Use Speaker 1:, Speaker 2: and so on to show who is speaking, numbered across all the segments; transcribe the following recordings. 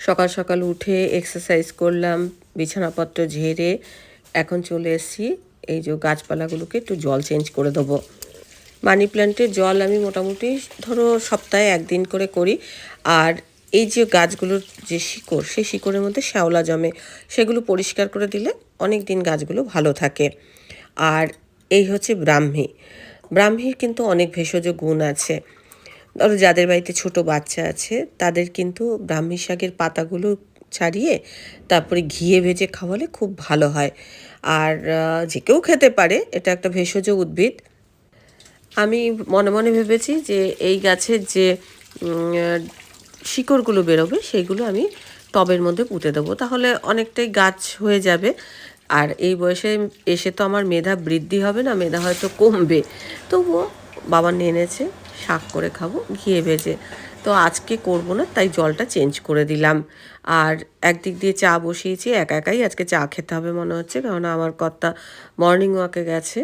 Speaker 1: সকাল সকাল উঠে এক্সারসাইজ করলাম, বিছানাপত্র ঝেড়ে এখন চলে এসেছি। এই যে গাছপালাগুলোকে একটু জল চেঞ্জ করে দেবো। মানি প্ল্যান্টের জল আমি মোটামুটি ধরো সপ্তাহে একদিন করে করি। আর এই যে গাছগুলোর যে শিকড়, সেই শিকড়ের মধ্যে শ্যাওলা জমে, সেগুলো পরিষ্কার করে দিলে অনেক দিন গাছগুলো ভালো থাকে। আর এই হচ্ছে ব্রাহ্মী। ব্রাহ্মীর কিন্তু অনেক ভেষজ গুণ আছে। ধরো যাদের বাড়িতে ছোট বাচ্চা আছে, তাদের কিন্তু ব্রাহ্মী শাকের পাতাগুলো ছাড়িয়ে তারপরে ঘিয়ে ভেজে খাওয়ালে খুব ভালো হয়। আর যে কেউ খেতে পারে, এটা একটা ভেষজ উদ্ভিদ। আমি মনে মনে ভেবেছি যে এই গাছের যে শিকড়গুলো বেরোবে সেইগুলো আমি টবের মধ্যে পুঁতে দেবো। তাহলে অনেকটাই গাছ হয়ে যাবে। আর এই বয়সে এসে তো আমার মেধা বৃদ্ধি হবে না, মেধা হয়তো কমবে। তবুও বাবা নিয়ে এনেছে। শাক করে খাব, ঘিয়ে ভেজে। তো আজকে করব না, তাই জলটা চেঞ্জ করে দিলাম। আর একদিক দিয়ে চা বসিয়েছি, একা একাই আজকে চা খেতে হবে মনে হচ্ছে কারণ আমার কর্তা মর্নিং ওয়াকে গেছে।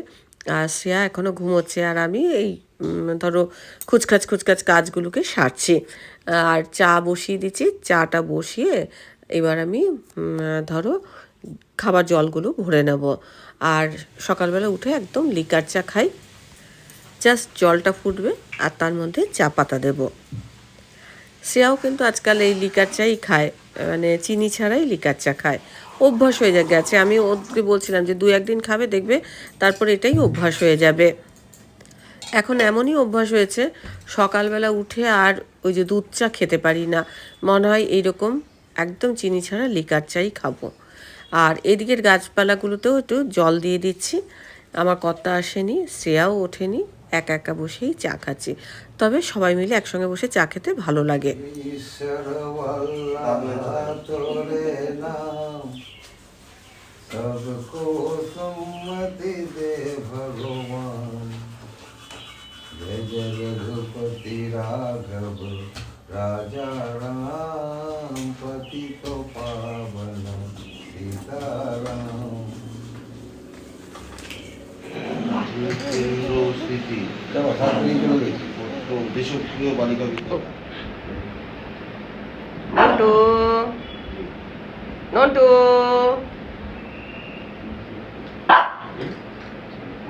Speaker 1: আর শ্রেয়া এখনও ঘুমোচ্ছে, আর আমি এই ধরো খুচখাচ খুচখাচ কাজগুলোকে সারছি। আর চা বসিয়ে দিচ্ছি, চাটা বসিয়ে এবার আমি ধরো খাবার জলগুলো ভরে নেব। আর সকালবেলা উঠে একদম লিকার চা খাই। জাস্ট জলটা ফুটবে আর তার মধ্যে চা পাতা দেবো। শ্রেয়াও কিন্তু আজকাল এই লিকার চাই খায় মানে চিনি ছাড়াই লিকার চা খায়। অভ্যাস হয়ে গেছে। আমি ওকে বলছিলাম যে দু একদিন খাবে, দেখবে তারপর এটাই অভ্যাস হয়ে যাবে। এখন এমনই অভ্যাস হয়েছে, সকালবেলা উঠে আর ওই যে দুধ চা খেতে পারি না। মনে হয় এইরকম একদম চিনি ছাড়া লিকার চাই খাব। আর এদিকের গাছপালাগুলোতেও একটু জল দিয়ে দিচ্ছি। আমার কর্তা আসেনি, শ্রেয়াও ওঠেনি। একা একা বসেই চা খাচ্ছি। তবে সবাই মিলে একসঙ্গে বসে চা খেতে ভালো লাগে।
Speaker 2: রাঘব,
Speaker 3: রাজা রাম পতি তো
Speaker 1: পাবন, সীতারাম।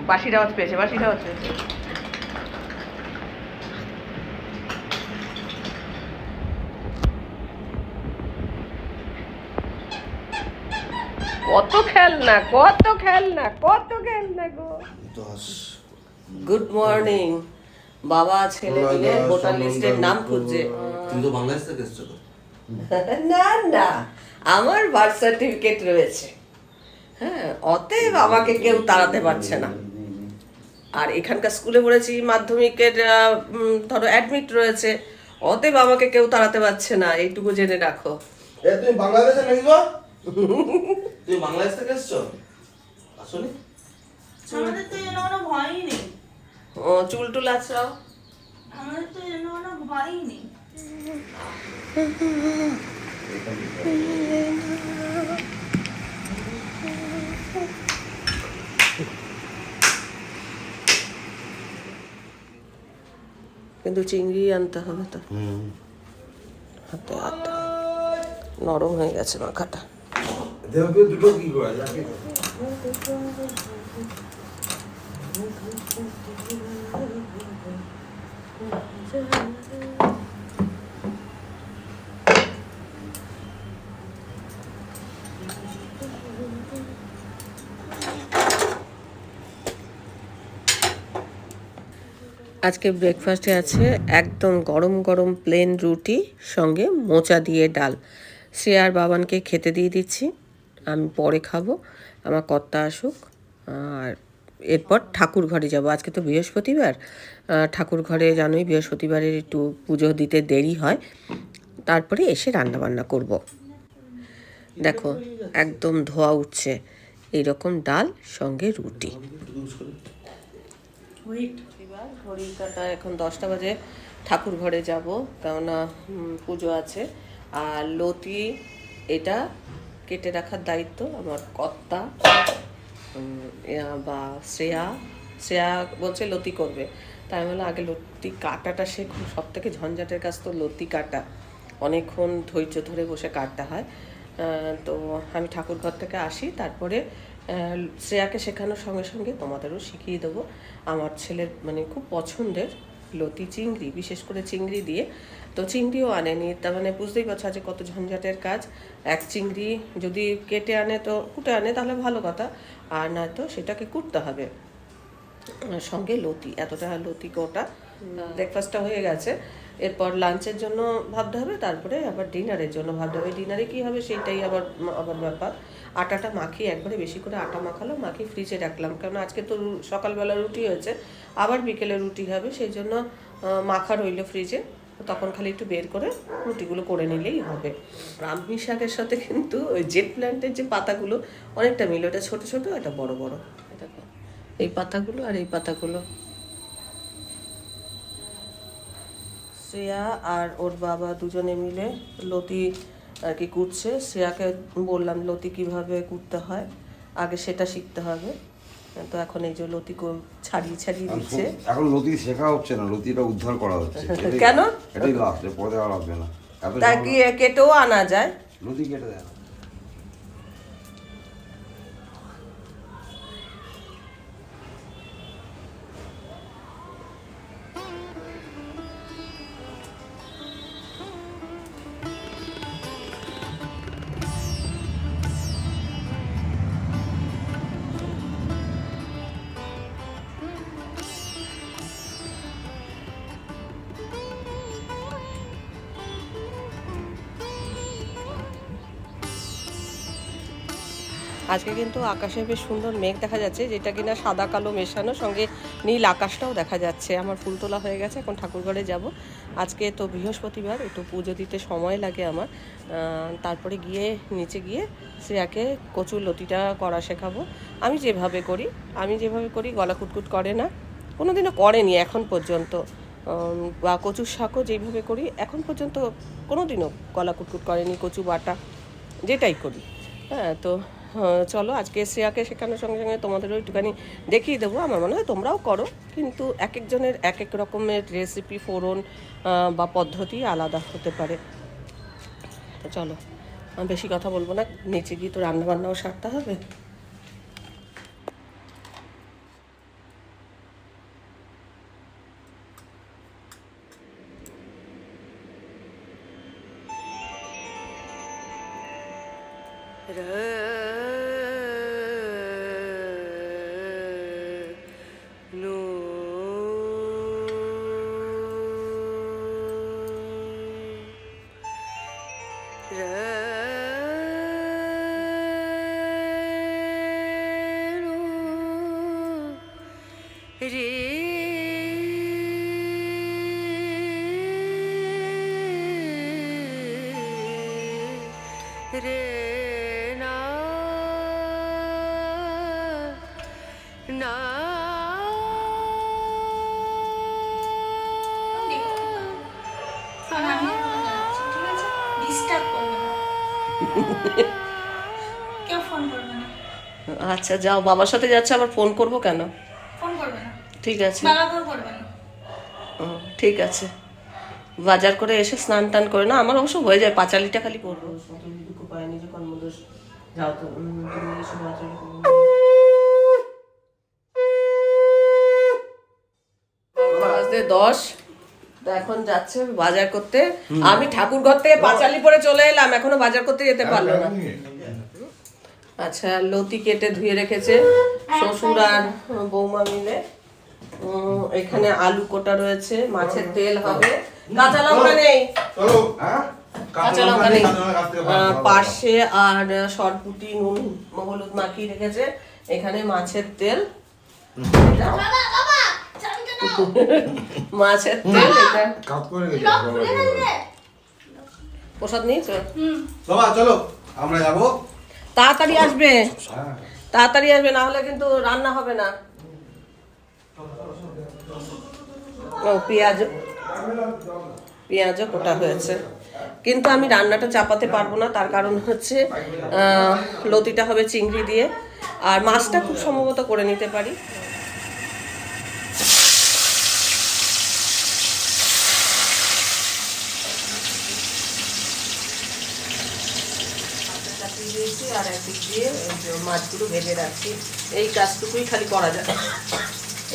Speaker 1: বাসির আওয়াজ পেয়েছে বাসির আওয়াজ পেয়েছে। কত খেলনা কত খেলনা কত খেলনা গো।
Speaker 3: দশ
Speaker 1: গুড মর্নিং বাবা ছেলে মিলে ভোটার লিস্টের নাম খুঁজছে।
Speaker 3: তুমি তো বাংলাদেশ থেকে এসছো তো?
Speaker 1: না না আমার বার্থ সার্টিফিকেট রয়েছে। হ্যাঁ অতএব আমাকে কেউ তাড়াতে পারছে না। আর এখানকার স্কুলে পড়েছি মাধ্যমিকের ধরো অ্যাডমিট রয়েছে। অতএব আমাকে কেউ তাড়াতে পারছে না এইটুকু জেনে রাখো।
Speaker 3: তুমি বাংলাদেশে নাকি তুমি বাংলাদেশ থেকে এসছো? আসলে
Speaker 4: আমাদের তো এর কোনো ভয়ই নেই।
Speaker 1: ও চুল টুল আছড়াও?
Speaker 4: আমাদের তো এর কোনো ভয়ই নেই।
Speaker 1: কিন্তু চিংড়ি আনতে হবে তো। হাতে হাতে। নরম হয়ে গেছে মাখাটা।
Speaker 2: দুটো কি করা যাবে
Speaker 1: আজকে ব্রেকফাস্টে আছে একদম গরম গরম প্লেন রুটি, সঙ্গে মোচা দিয়ে ডাল। শ্রেয়ার বাবানকে খেতে দিয়ে দিচ্ছি, আমি পরে খাব, আমার কর্তা আসুক, আর এরপর ঠাকুর ঘরে যাব। আজকে তো বৃহস্পতিবার। ঠাকুর ঘরে জানোই বৃহস্পতিবারের একটু পুজো দিতে দেরি হয়। তারপরে এসে রান্না বান্না করব। দেখো, একদম ধোয়া উঠছে। এইরকম ডাল, সঙ্গে রুটি। কাটা, এখন দশটা বাজে। ঠাকুর ঘরে যাব, কেননা পুজো আছে। আর লতি, এটা কেটে রাখার দায়িত্ব আমার কর্তা। বা শ্রেয়া শ্রেয়া বলছে লতি করবে। তাই আমি আগে লতি কাটাটা শেখো সব থেকে ঝঞ্ঝাটের কাছ তো লতি কাটা। অনেকক্ষণ ধৈর্য ধরে বসে কাটতে হয়। তো আমি ঠাকুর ঘর থেকে আসি, তারপরে শ্রেয়াকে শেখানোর সঙ্গে সঙ্গে তোমাদেরও শিখিয়ে দেবো। আমার ছেলের মানে খুব পছন্দের লতি চিংড়ি বিশেষ করে চিংড়ি দিয়ে। তো চিংড়িও আনেনি তার মানে বুঝতেই পারছ যে কত ঝঞ্ঝাটের কাজ। এক চিংড়ি যদি কেটে আনে তো কুটে আনে তাহলে ভালো কথা আর নয়তো সেটাকে কুটতে হবে। সঙ্গে লতি এতটা লতি গোটা ব্রেকফাস্টটা হয়ে গেছে। এরপর লাঞ্চের জন্য ভাবতে হবে তারপরে আবার ডিনারের জন্য ভাবতে হবে। ডিনারে কি হবে সেইটাই আবার আবার ব্যাপার। আটাটা মাখিয়ে একবারে বেশি করে আটা মাখালো মাখিয়ে ফ্রিজে রাখলাম। কারণ আজকে তো সকালবেলা রুটি হয়েছে, আবার বিকেলে রুটি হবে সেই জন্য মাখা রইল ফ্রিজে তখন খালি একটু বের করে রুটিগুলো করে নিলেই হবে। ব্রাহ্মী শাকের সাথে কিন্তু ওই জেট প্ল্যান্টের যে পাতাগুলো অনেকটা মিল, ওটা ছোট ছোট এটা বড় বড়। এই পাতাগুলো আর এই পাতাগুলো। শ্রেয়া আর ওর বাবা দুজনে মিলে লতি আর কি কুটছে। শ্রেয়াকে বললাম লতি কীভাবে কুটতে হয়? আগে সেটা শিখতে হবে। তো এখন এই যে লতি কো- ছাড়িয়ে ছাড়িয়ে দিচ্ছে।
Speaker 2: এখন লতি শেখা হচ্ছে না লতিটা উদ্ধার করা হচ্ছে।
Speaker 1: কেন?
Speaker 2: এটাই লাস্ট পরে আর হবে না। এত
Speaker 1: তা
Speaker 2: ঝামেলা-
Speaker 1: কি কেটেও আনা যায়?
Speaker 2: লতি কেটে দেয়
Speaker 1: আজকে কিন্তু আকাশে বেশ সুন্দর মেঘ দেখা যাচ্ছে, যেটা কিনা সাদা কালো মেশানো, সঙ্গে নীল আকাশটাও দেখা যাচ্ছে। আমার ফুল তোলা হয়ে গেছে, এখন ঠাকুরঘরে যাব। আজকে তো বৃহস্পতিবার, একটু পুজো দিতে সময় লাগে আমার। তারপরে গিয়ে, নিচে গিয়ে শ্রেয়াকে কচুর লতিটা করা শেখাবো। আমি যেভাবে করি, আমি যেভাবে করি, গলা কুটকুট করে না। কোনো দিনও করেনি এখন পর্যন্ত। বা কচুর শাকও যেভাবে করি, এখন পর্যন্ত কোনো দিনও গলা কুটকুট করেনি, কচু বাটা, যেটাই করি। হ্যাঁ তো চলো, আজকে শ্রেয়াকে শেখানোর সঙ্গে সঙ্গে তোমাদেরও একটুখানি দেখিয়ে দেবো। আমার মনে হয় তোমরাও করো, কিন্তু এক একজনের এক এক রকমের রেসিপি ফোড়ন বা পদ্ধতি আলাদা হতে পারে। তো চলো বেশি কথা বলব না, নিচে গিয়ে তো রান্নাবান্নাও সারতে হবে।
Speaker 4: เร কেউ ফোন করবে না।
Speaker 1: আচ্ছা যাও বাবার সাথে যাচ্ছে আবার ফোন করব কেন?
Speaker 4: ফোন করবে না।
Speaker 1: ঠিক আছে।
Speaker 4: বাবাকেও করবে না।
Speaker 1: ও, ঠিক আছে। বাজার করে এসে স্নান টান করে না আমার অবশ্য হয়ে যায় পাঁচালিটা খালি করব যাও তো দশ। তো এখন যাচ্ছে বাজার করতে। আমি ঠাকুর ঘর থেকে পাঁচালি পরে চলে এলাম এখনও বাজার করতে যেতে পারল না। আচ্ছা লতি কেটে ধুয়ে রেখেছে। শ্বশুর আর বৌমা মিলে। এখানে আলু কোটা রয়েছে মাছের তেল হবে। কাঁচা লঙ্কা নেই।
Speaker 2: হ্যাঁ?
Speaker 1: কাঁচা লঙ্কা নেই পার্শে আর সরপুটি নুন হলুদ মাখিয়ে রেখেছে। এখানে মাছের তেল এটা
Speaker 4: বাবা বাবা চাবিটা দাও
Speaker 1: মাছের তেল এটা।
Speaker 2: করে গেছি
Speaker 1: প্রসাদ নিয়েছো?
Speaker 4: হুম।
Speaker 3: বাবা চলো আমরা যাব।
Speaker 1: তাড়াতাড়ি আসবে।
Speaker 2: হ্যাঁ।
Speaker 1: তাড়াতাড়ি আসবে না হলে কিন্তু রান্না হবে না। ও পেঁয়াজ পেঁয়াজও কোটা হয়েছে। কিন্তু আমি রান্নাটা চাপাতে পারব না তার কারণ হচ্ছে আহ, লতিটা হবে চিংড়ি দিয়ে। আর মাছটা খুব সম্ভবত করে নিতে পারি চাটনি দিয়েছি আর একদিক দিয়ে মাছগুলো ভেজে রাখছি। এই কাজটুকুই খালি করা যাবে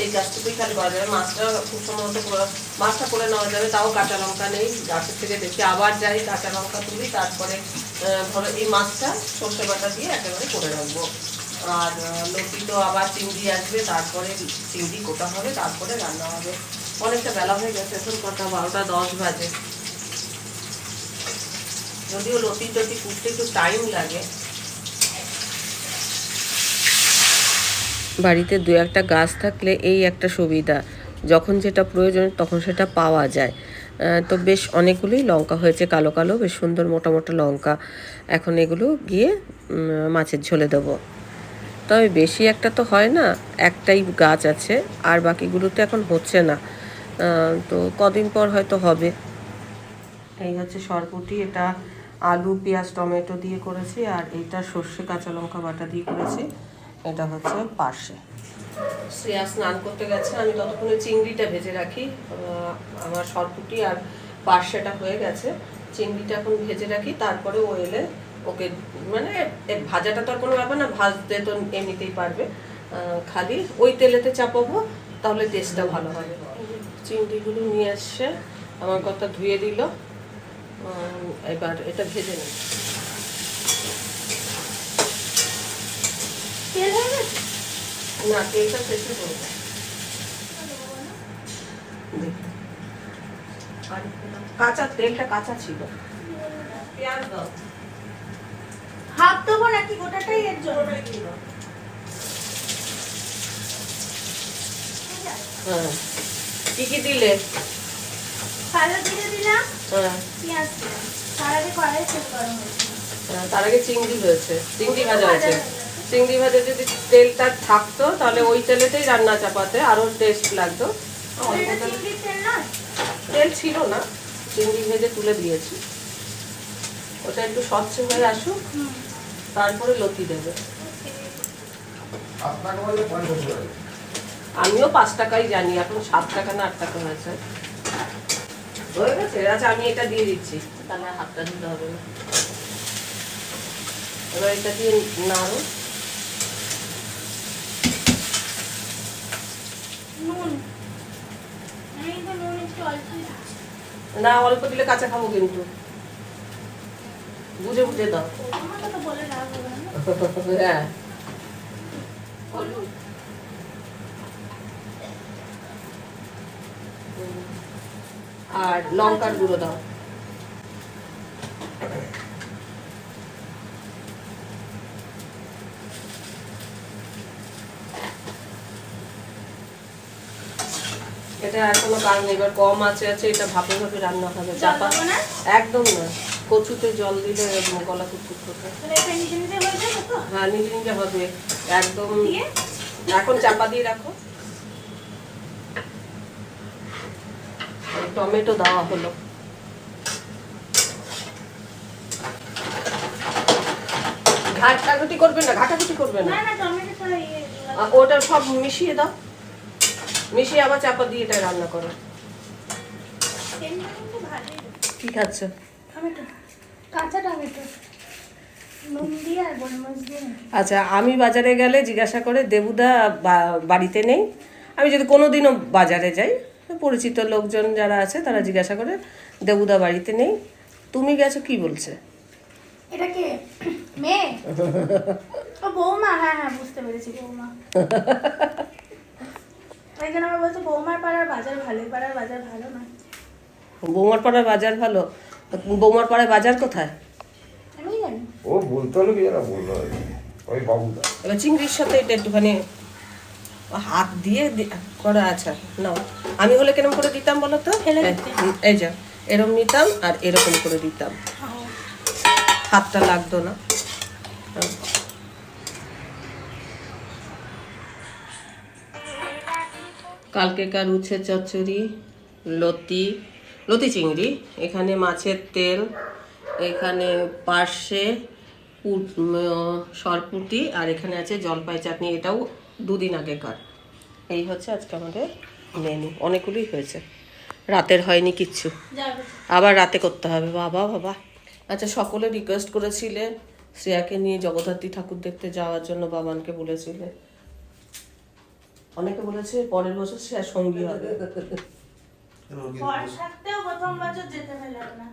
Speaker 1: এই কাজটুকুই খালি করা যাবে মাছটা খুব সম্ভবত মাছটা করে নেওয়া যাবে তাও কাঁচা লঙ্কা নেই। গাছের থেকে দেখি আবার যাই কাঁচা লঙ্কা তুলি তারপরে ধরো এই মাছটা সর্ষে বাটা দিয়ে একেবারে করে রাখব। আর আহ, তো আবার চিংড়ি আসবে তারপরে চিংড়ি কোটা হবে তারপরে রান্না হবে। অনেকটা বেলা হয়ে গেছে এখন কটা বারোটা দশ বাজে। যদিও লতি টতি কুটতে একটু টাইম লাগে বাড়িতে দু একটা গাছ থাকলে এই একটা সুবিধা। যখন যেটা প্রয়োজন, তখন সেটা পাওয়া যায়। তো বেশ অনেকগুলোই লঙ্কা হয়েছে, কালো কালো, বেশ সুন্দর মোটা মোটা লঙ্কা। এখন এগুলো গিয়ে মাছের ঝোলে দেবো। তবে বেশি একটা তো হয় না, একটাই গাছ আছে, আর বাকিগুলো তো এখন হচ্ছে না। তো কদিন পর হয়তো হবে। এই হচ্ছে সরপুটি, এটা আলু, পেঁয়াজ, টমেটো দিয়ে করেছি, আর এইটা সর্ষে কাঁচা লঙ্কা বাটা দিয়ে করেছি। এটা হচ্ছে পার্শে। শ্রেয়া স্নান করতে গেছে, আমি ততক্ষণে চিংড়িটা ভেজে রাখি। আমার সরপুটি আর পার্শেটা হয়ে গেছে। চিংড়িটা এখন ভেজে রাখি, তারপরে ও এলে ওকে মানে ভাজাটা তো আর কোনো ব্যাপার না, ভাজতে তো এমনিতেই পারবে। খালি ওই তেলেতে চাপাবো, তাহলে টেস্টটা ভালো হবে। চিংড়িগুলো নিয়ে এসছে আমার কথা ধুয়ে দিল। এবার এটা ভেজে নেব।
Speaker 4: তেল হয়ে গেছে?
Speaker 1: না তেলটা শেষে করব দেখি। কাঁচা তেলটা কাঁচা ছিল। পেঁয়াজ দাও।
Speaker 4: হাফ দেবো নাকি? গোটাটাই এর জন্য।
Speaker 1: হ্যাঁ। কি কি দিলে?
Speaker 4: সাদা জিরে দিলাম
Speaker 1: হ্যাঁ।
Speaker 4: পেঁয়াজ দিলাম। তার আগে কড়াই হয়েছে।
Speaker 1: হ্যাঁ, তার আগে চিংড়ি হয়েছে। চিংড়ি ভাজা হয়েছে। চিংড়ি ভাজা যদি তেলটা থাকতো তাহলে ওই তেলেতেই রান্না চাপাতে আরও টেস্ট লাগতো।
Speaker 4: তেল
Speaker 1: ছিল না চিংড়ি ভেজে তুলে দিয়েছি। ওটা একটু স্বচ্ছ হয়ে আসুক তারপরে লতি দেবে। আমিও পাঁচ টাকাই জানি এখন সাত টাকা না আট টাকা হয়েছে। হয়ে গেছে? আচ্ছা আমি এটা দিয়ে দিচ্ছি। তাহলে আর হাতটা দিতে হবে না। এবার এটা দিয়ে নাড়ো।
Speaker 4: নুন। আমি তো নুন একটু অল্পই
Speaker 1: না অল্প দিলে কাঁচা খাব কিন্তু। বুঝে বুঝে দাও।
Speaker 4: আমাকে তো বলে লাভ হবে না।
Speaker 1: হ্যাঁ। হলুদ। আর লঙ্কার গুঁড়ো দাও। এটা কারণ এবার কম আছে আছে এটা ভাপে ভাপে রান্না হবে চাপা। একদম না কচুতে জল দিলে গলা করবে।
Speaker 4: হয়ে
Speaker 1: নিজে নিজে হবে একদম এখন চাপা দিয়ে রাখো। টমেটো দেওয়া হলো। ঘাটাঘুটি করবে না ঘাটাঘুটি করবে না?
Speaker 4: ইয়ে
Speaker 1: ওটা সব মিশিয়ে দাও। মিশিয়ে আবার চাপা দিয়ে এটা রান্না করো।
Speaker 4: তেলটা কিন্তু
Speaker 1: ঠিক আছে।
Speaker 4: টমেটো কাঁচা টমেটো
Speaker 1: আচ্ছা আমি বাজারে গেলে জিজ্ঞাসা করে দেবুদা বাড়িতে নেই। আমি যদি কোনো দিনও বাজারে যাই পরিচিত লোকজন যারা আছে তারা জিজ্ঞাসা করে দেবুদা বাড়িতে নেই। তুমি গেছো কি বলছে?
Speaker 4: এটা কে? মেয়ে? ও বৌমা? হ্যাঁ হ্যাঁ বুঝতে পেরেছি বৌমা। জন্য আমার বলছে বৌমার পাড়ার বাজার ভালোই পাড়ার বাজার ভালো না?
Speaker 1: বৌমার পাড়ায় বাজার ভালো? বৌমার পাড়ায় বাজার কোথায়?
Speaker 4: আমি জানি।
Speaker 2: ও বলতে হলো কি যারা বলল ওই বাবুদা
Speaker 1: এবার চিংড়ির সাথে এটা একটুখানি হাত দিয়ে করা আচ্ছা নাও। আমি হলে কেরম করে দিতাম বলো তো। এই যা এরম নিতাম আর এরকম করে দিতাম। হাতটা লাগতো না। কালকেকার উচ্ছে চচ্চড়ি লতি লতি চিংড়ি এখানে মাছের তেল এখানে পার্শে পুট- সরপুটি আর এখানে আছে জলপাই চাটনি এটাও দুদিন আগেকার। এই হচ্ছে আজকে আমাদের মেনু অনেকগুলোই হয়েছে। রাতের হয়নি কিচ্ছু। আবার রাতে করতে হবে। বাবা বাবা। আচ্ছা সকলে রিকোয়েস্ট করেছিলে শ্রেয়াকে নিয়ে জগদ্ধাত্রী ঠাকুর দেখতে যাওয়ার জন্য বাবানকে বলেছিলে অনেকে বলেছে পরের বছর শ্রেয়া সঙ্গী হবে।
Speaker 4: বর থাকতেও প্রথম বছর যেতে পেলাম না।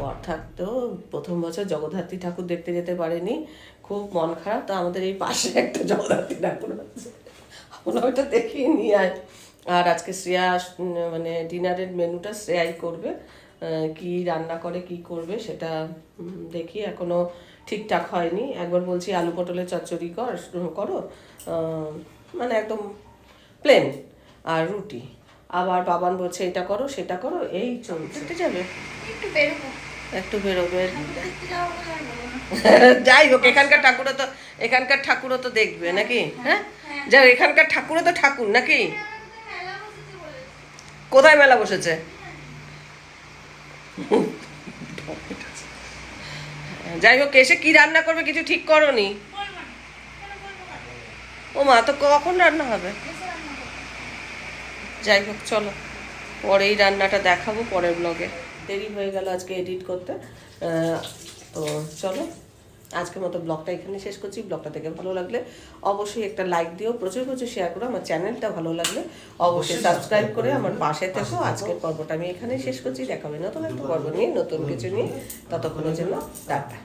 Speaker 1: বর থাকতেও প্রথম বছর জগদ্ধাত্রী ঠাকুর দেখতে যেতে পারেনি। খুব মন খারাপ তো আমাদের এই পাশে একটা জগদ্ধাত্রী ঠাকুর আছে। আমরা ওইটা দেখিয়ে নিয়ে আয়। আর আজকে শ্রেয়া মানে ডিনারের মেনুটা শ্রেয়াই করবে। কি রান্না করে কি করবে সেটা দেখি। এখনও ঠিকঠাক হয়নি। একবার বলছি আলু পটলের চচ্চড়ি কর করো। মানে একদম প্লেন আর রুটি। আবার বাবান বলছে এটা করো সেটা করো এই চলছে। যাবে
Speaker 4: একটু বেরোবো।
Speaker 1: একটু। যাই হোক এখানকার ঠাকুরও তো এখানকার ঠাকুরও তো দেখবে নাকি? হ্যাঁ যাও এখানকার ঠাকুরও তো ঠাকুর নাকি? কোথায় মেলা বসেছে? যাই হোক, এসে কি রান্না করবে কিছু ঠিক করনি? ও মা, তো কখন রান্না হবে? যাই হোক, চলো। পরেই রান্নাটা দেখাবো পরের ব্লগে দেরি হয়ে গেল আজকে এডিট করতে। তো চলো। আজকের মতো ব্লগটা এখানে শেষ করছি। ব্লগটা দেখে ভালো লাগলে অবশ্যই একটা লাইক দিও। প্রচুর প্রচুর শেয়ার করো। আমার চ্যানেলটা ভালো লাগলে অবশ্যই সাবস্ক্রাইব করে আমার পাশে থেকো। আজকের পর্বটা আমি এখানে শেষ করছি। দেখাবে নতুন একটা পর্ব নিয়ে নতুন কিছু নিয়ে। ততক্ষণের জন্য টাটা।